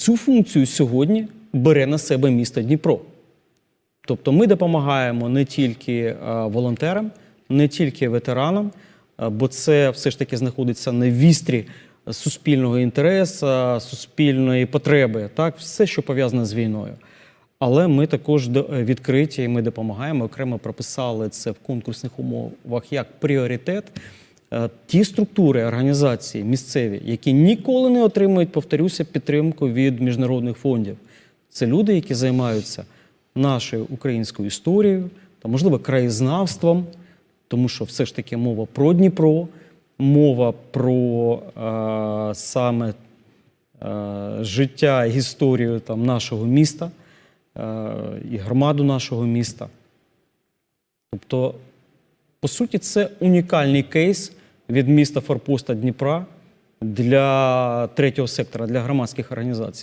цю функцію сьогодні бере на себе місто Дніпро. Тобто ми допомагаємо не тільки е, волонтерам, не тільки ветеранам, е, бо це все ж таки знаходиться на вістрі суспільного інтересу, суспільної потреби, так, все, що пов'язане з війною. Але ми також е, відкриті і ми допомагаємо. Окремо прописали це в конкурсних умовах як пріоритет. Е, Ті структури, організації місцеві, які ніколи не отримують, повторюся, підтримку від міжнародних фондів. Це люди, які займаються нашою українською історією та, можливо, краєзнавством, тому що все ж таки мова про Дніпро, мова про е, саме е, життя, історію там, нашого міста е, і громаду нашого міста. Тобто, по суті, це унікальний кейс від міста Форпоста Дніпра для третього сектора, для громадських організацій.